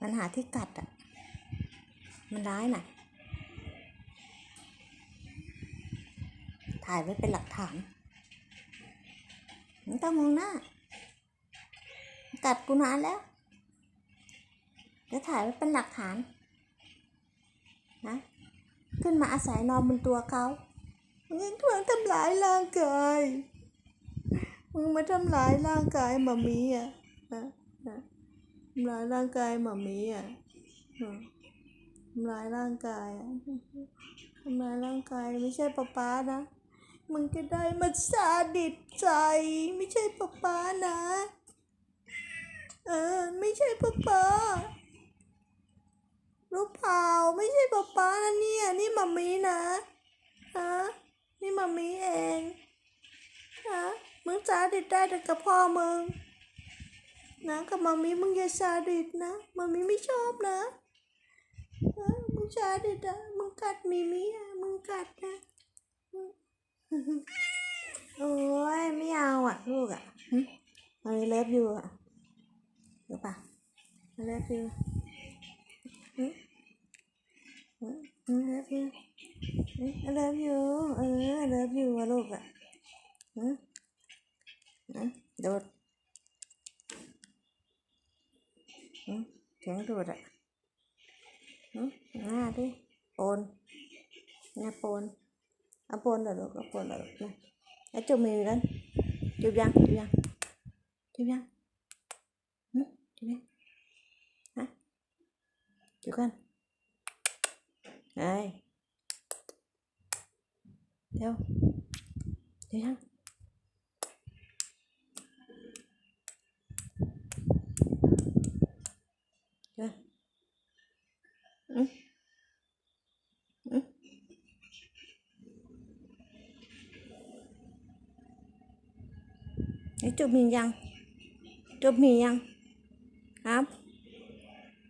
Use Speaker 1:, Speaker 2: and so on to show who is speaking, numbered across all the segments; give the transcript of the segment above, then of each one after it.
Speaker 1: มันหาที่กัดอะ มันร้ายน่ะ ถ่ายไว้เป็นหลักฐานไม่ต้องมองหน้า กัดกูนานแล้วแล้วถ่ายไว้เป็นหลักฐาน นะ ขึ้นมาอาศัยนอนบนตัวเขามึงกำลังทำร้ายร่างกาย มึงมาทำร้ายร่างกายมามีอะนะนะ ทำร้ายร่างกายหมามีอะทำร้ายร่างกายอะทำร้ายร่างกายไม่ใช่ป๊าป๊านะมึงจะได้มาซาดิสใจ ไม่ใช่ป๊าป๊านะ เออ ไม่ใช่ป๊าป๊ารู้เปล่าไม่ใช่ป๊าป๊านะเนี่ยนี่หมามีนะฮะนี่หมามีเองฮะมึงซาดิสได้แต่กับพ่อมึง นะกับมามีมึงอย่าซาดิสนะมามีไม่ชอบนะมึงซาดิสอะมึงกัดมีมีอะมึงกัดนะโอ้ยไม่เอาอะลูกอะหึมันเลิฟอยู่อะหรู้ปะมันเลิฟอยู่มันเลิฟอยู่เลิฟอยู่เออเลิฟอยู่อะลูกอะหึหึโดดหึ เสียงโดดอะหึหน้าดิโปนหน้าโปนเอาโปนเหรอลูกเอาโปนเหรอลูกนะแล้วจุ่มมือกันจุ่มยังจุ่มยังจุ่มยังหึจุ่มยังฮะจุ่มกันไอ้เดี๋ยวจุ่มยังจุ่ม อืมอืม Đấy, chụp mình ยัง chụp mình ยัง ครับ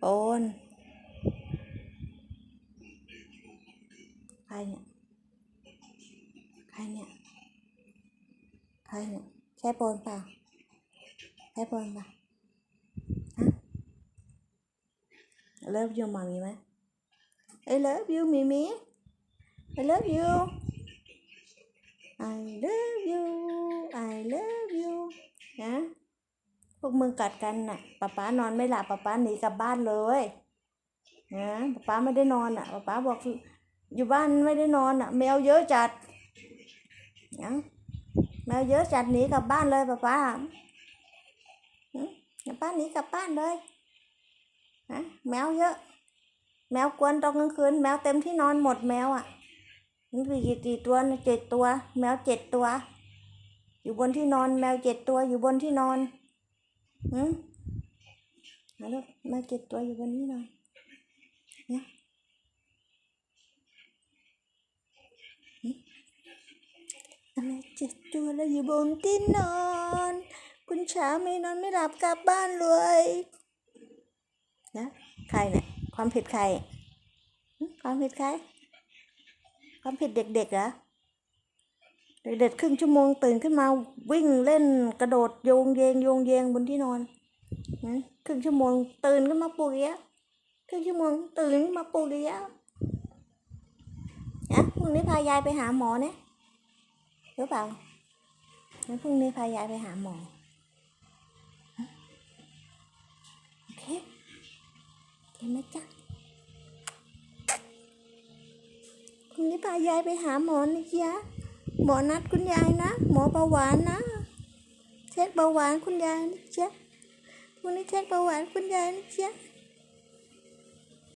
Speaker 1: โอนใครเนี่ย ใครเนี่ย ใครเนี่ย ใช่โปนเปล่าใช่โปนเปล่าฮะเลิฟยูมามีไหม I love you มีมี I love you I love you I love you นะพวกมึงกัดกันน่ะป๊าป๊านอนไม่หลับป๊าป๊าหนีกลับบ้านเลยนะป๊าป๊าไม่ได้นอนอะป๊าป๊าบอกอยู่บ้านไม่ได้นอนอะ แมวเยอะจัดนะแมวเยอะจัดหนีกลับบ้านเลยป๊าป๊าป๊าป๊าหนีกลับบ้านเลยนะแมวเยอะ แมวกวนตอนกลางคืนแมวเต็มที่นอนหมดแมวอะมันมีกี่กี่ตัวนะเจ็ดตัว แมวเจ็ดตัว อยู่บนที่นอน แมวเจ็ดตัวอยู่บนที่นอนหืมมาลูกแมวเจ็ดตัวอยู่บนที่นอนเนี่ยหึอะไรเจ็ดตัวแล้วอยู่บนที่นอน คุณเช้าไม่นอนไม่หลับกลับบ้านเลยนะใครเนี่ย ความผิดใคร ความผิดใคร ความผิดเด็กๆเหรอ เด็กๆครึ่งชั่วโมงตื่นขึ้นมาวิ่งเล่นกระโดดโยงเยงโยงเยงบนที่นอนครึ่งชั่วโมงตื่นขึ้นมาปลุกอีกแล้วครึ่งชั่วโมงตื่นขึ้นมาปลุกอีกแล้วนะพรุ่งนี้พายายไปหาหมอนะรู้เปล่างั้นพรุ่งนี้พายายไปหาหมอ โอเคไหมจ๊ะคุณนี่พายายไปหาหมอนะจ๊ะหมอนัดคุณยายนะ หมอเบาหวานนะ เช็คเบาหวานคุณยายนะจ๊ะคุณนี่เช็คเบาหวานคุณยายนะจ๊ะ